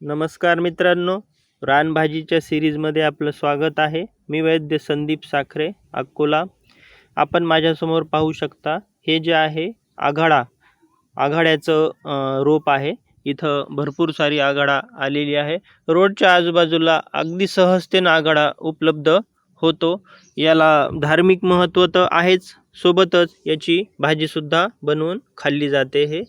नमस्कार मित्रांनो रानभाजीच्या सिरीजमध्ये आपलं स्वागत आहे. मी वैद्य संदीप साखरे अकोला. आपण माझ्यासमोर पाहू शकता हे जे आहे आघाडा आघाड्याचं रोप आहे. इथं भरपूर सारी आघाडा आलेली आहे. रोडच्या आजूबाजूला अगदी सहजतेनं आघाडा उपलब्ध होतो. याला धार्मिक महत्त्व तर आहेच सोबतच याची भाजीसुद्धा बनवून खाल्ली जाते हे.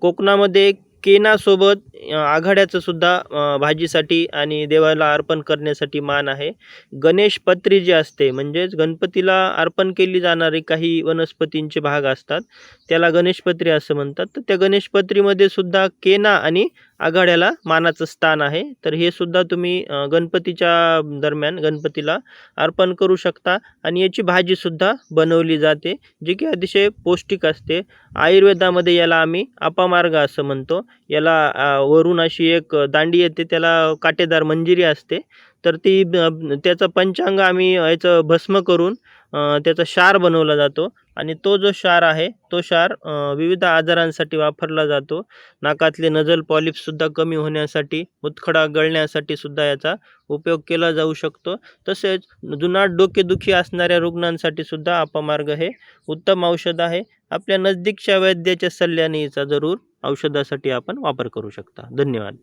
कोकणामध्ये केनासोबत आघाड्याचंसुद्धा आघाड्याचं सुद्धा भाजीसाठी आणि देवाला अर्पण करण्यासाठी मान आहे. गणेशपत्री जी असते म्हणजेच गणपतीला अर्पण केली जाणारी काही वनस्पतींचे भाग असतात त्याला गणेशपत्री असं म्हणतात. तर त्या गणेशपत्रीमध्ये सुद्धा केना आणि आघाड्याला मानाचं स्थान आहे. तर हे सुद्धा तुम्ही गणपतीच्या दरम्यान गणपतीला अर्पण करू शकता आणि याची भाजीसुद्धा बनवली जाते जी की अतिशय पौष्टिक असते. आयुर्वेदामध्ये याला आम्ही अपामार्ग असं म्हणतो. याला वरून अशी एक दांडी येते त्याला काटेदार मंजिरी असते. तर ती त्याचं पंचांग आम्ही याचं भस्म करून त्याचा क्षार बनवला जातो. आणि तो जो क्षार आहे तो क्षार विविध आजारांसाठी वापरला जातो. नाकातले नजल पॉलिप्ससुद्धा कमी होण्यासाठी मुतखडा गळण्यासाठी सुद्धा याचा उपयोग केला जाऊ शकतो. तसेच जुनाट डोकेदुखी असणाऱ्या रुग्णांसाठी सुद्धा अपमार्ग हे उत्तम औषध आहे. आपल्या नजदीकच्या वैद्याच्या सल्ल्याने याचा जरूर औषधासाठी आपण वापर करू शकता. धन्यवाद.